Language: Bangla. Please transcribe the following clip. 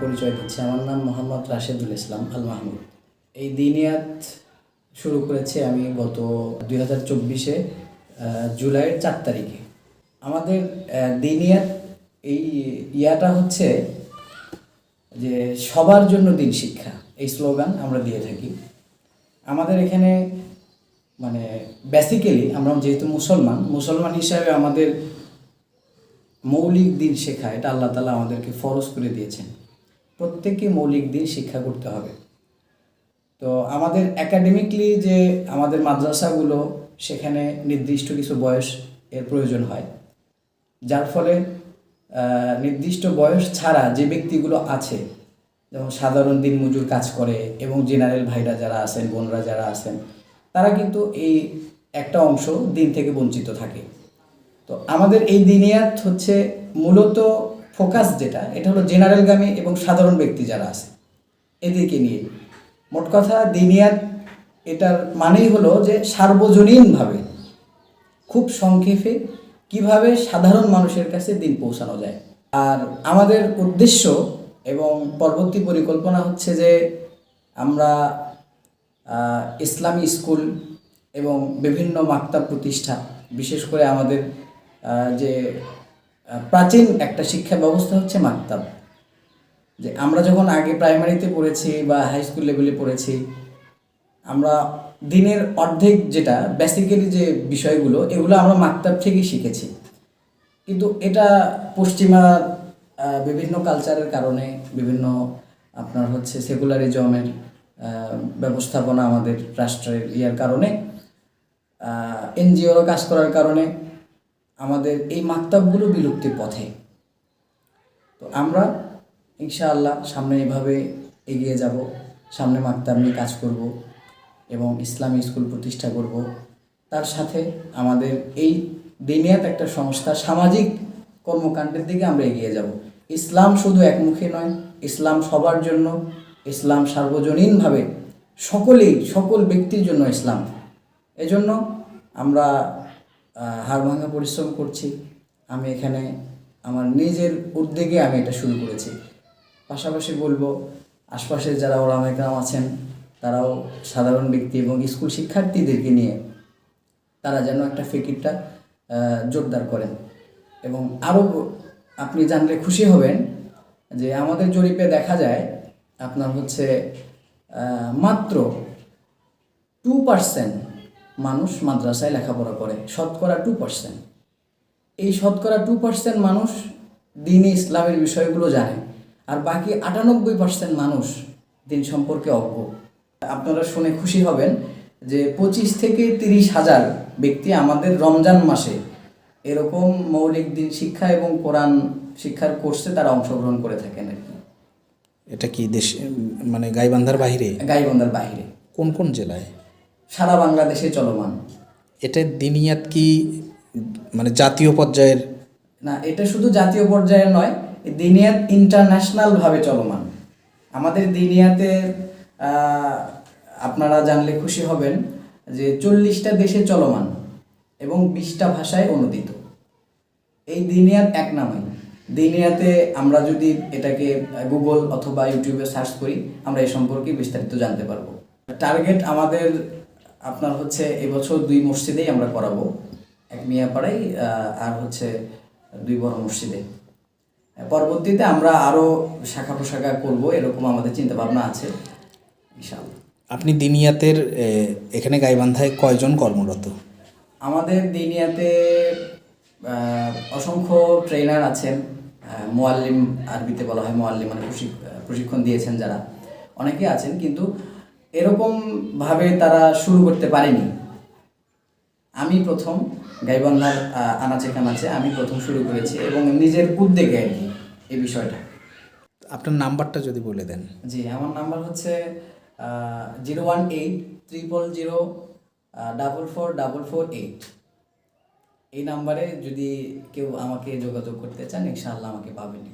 পরিচয় দিচ্ছি। আমার নাম মোহাম্মদ রাশেদুল ইসলাম আল মাহমুদ। এই দিনিয়াত শুরু করেছি আমি গত দুই হাজার চব্বিশে জুলাইয়ের চার তারিখে। আমাদের দিনিয়াত এই ইয়াটা হচ্ছে যে সবার জন্য দিন শিক্ষা। এই স্লোগান আমরা দিয়ে থাকি। আমাদের এখানে মানে বেসিক্যালি আমরা যেহেতু মুসলমান মুসলমান হিসাবে আমাদের মৌলিক দিন শেখা, এটা আল্লাহ তালা আমাদেরকে ফরজ করে দিয়েছেন। প্রত্যেককে মৌলিক দিন শিক্ষা করতে হবে। তো আমাদের একাডেমিকলি যে আমাদের মাদ্রাসাগুলো, সেখানে নির্দিষ্ট কিছু বয়স এর প্রয়োজন হয়। যার ফলে নির্দিষ্ট বয়স ছাড়া যে ব্যক্তিগুলো আছে, যেমন সাধারণ দিনমজুর কাজ করে এবং জেনারেল ভাইরা যারা আছেন, বোনরা যারা আছেন, তারা কিন্তু এই একটা অংশ দিন থেকে বঞ্চিত থাকে। তো আমাদের এই দিনিয়াত হচ্ছে মূলত ফোকাস যেটা, এটা হলো জেনারেলগামী এবং সাধারণ ব্যক্তি যারা আছে, এদেরকে নিয়ে। মোট কথা, দিনিয়াত এটার মানেই হলো যে সার্বজনীনভাবে খুব সংক্ষেপে কীভাবে সাধারণ মানুষের কাছে দিন পৌঁছানো যায়। আর আমাদের উদ্দেশ্য এবং পরবর্তী পরিকল্পনা হচ্ছে যে আমরা ইসলামী স্কুল এবং বিভিন্ন মাক্তাব প্রতিষ্ঠা, বিশেষ করে আমাদের যে প্রাচীন একটা শিক্ষা ব্যবস্থা হচ্ছে মাকতাব। যে আমরা যখন আগে প্রাইমারিতে পড়েছি বা হাই স্কুল লেভেলে পড়েছি, আমরা দিনের অর্ধেক যেটা বেসিক্যালি যে বিষয়গুলো, এগুলো আমরা মাকতাব থেকেই শিখেছি। কিন্তু এটা পশ্চিমা বিভিন্ন কালচারের কারণে, বিভিন্ন আপনার হচ্ছে সেকুলারিজমের ব্যবস্থাপনা আমাদের রাষ্ট্রের ইয়ার কারণে এনজিওর কাজ করার কারণে আমাদের এই মাক্তাবগুলো বিলুপ্তির পথে। তো আমরা ইনশাআল্লাহ সামনে এভাবে এগিয়ে যাব, সামনে মাক্তাব নিয়ে কাজ করব এবং ইসলামী স্কুল প্রতিষ্ঠা করব। তার সাথে আমাদের এই দিনিয়াত একটা সংস্থা সামাজিক কর্মকাণ্ডের দিকে আমরা এগিয়ে যাব। ইসলাম শুধু একমুখী নয়, ইসলাম সবার জন্য, ইসলাম সার্বজনীনভাবে সকলেই, সকল ব্যক্তির জন্য ইসলাম। এজন্য আমরা হাড়ভাঙা পরিশ্রম করছি। আমি এখানে আমার নিজের উদ্যোগে আমি এটা শুরু করেছি। পাশাপাশি বলব, আশপাশের যারা ওলামাইকরাম আছেন, তারাও সাধারণ ব্যক্তি এবং স্কুল শিক্ষার্থীদেরকে নিয়ে তারা যেন একটা ফিকিরটা জোরদার করেন। এবং আরও আপনি জানলে খুশি হবেন যে আমাদের জরিপে দেখা যায়, আপনার হচ্ছে মাত্র টু পার্সেন্ট মানুষ মাদ্রাসায় লেখাপড়া করে শতকরা টু পার্সেন্ট এই শতকরা টু পার্সেন্ট মানুষ দিনে ইসলামের বিষয়গুলো জানে আর বাকি আটানব্বই পার্সেন্ট মানুষ দিন সম্পর্কে অজ্ঞ। আপনারা শুনে খুশি হবেন যে পঁচিশ থেকে তিরিশ হাজার ব্যক্তি আমাদের রমজান মাসে এরকম মৌলিক দিন শিক্ষা এবং কোরআন শিক্ষার কোর্সে তারা অংশগ্রহণ করে থাকেন আর কি। এটা কি দেশ মানে গাইবান্ধার বাইরে গাইবান্ধার বাইরে কোন কোন জেলায়? সারা বাংলাদেশে চলমান। এটা দিনিয়াত কি মানে জাতীয় পর্যায়ের? না এটা শুধু জাতীয় পর্যায়ে নয় দিনিয়াত ইন্টারন্যাশনালভাবে চলমান। আমাদের দিনিয়াতে আপনারা জানলে খুশি হবেন যে চল্লিশটা দেশে চলমান এবং বিশটা ভাষায় অনুদিত। এই দিনিয়াত এক নামে। দিনিয়াতে আমরা যদি এটাকে গুগল অথবা ইউটিউবে সার্চ করি আমরা এই সম্পর্কে বিস্তারিত জানতে পারব। টার্গেট আমাদের আপনার হচ্ছে এবছর দুই মসজিদেই আমরা করাবো। এক মিয়াপাড়াই আর হচ্ছে দুই বড় মসজিদে। পরবর্তীতে আমরা আরও শাখা প্রশাখা করব এরকম আমাদের চিন্তা ভাবনা আছে ইনশাআল্লাহ। আপনি দিনিয়াতের এখানে গাইবান্ধায় কয়জন কর্মরত? আমাদের দিনিয়াতে অসংখ্য ট্রেনার আছেন মোয়াল্লিম আরবিতে বলা হয় মোয়াল্লিম মানে প্রশিক- প্রশিক্ষণ দিয়েছেন যারা। অনেকে আছেন কিন্তু এরকম ভাবে তারা শুরু করতে পারেনি। আমি প্রথম গাইবান্ধার আনাচে কানাচে আমি প্রথম শুরু করেছি এবং নিজের উদ্যোগে আর কি এই বিষয়টা। আপনার নাম্বারটা যদি বলে দেন। জি আমার নাম্বার হচ্ছে zero one eight triple zero double four double four eight. এই নাম্বারে যদি কেউ আমাকে যোগাযোগ করতে চান ইনশাআল্লাহ আমাকে পাবেন।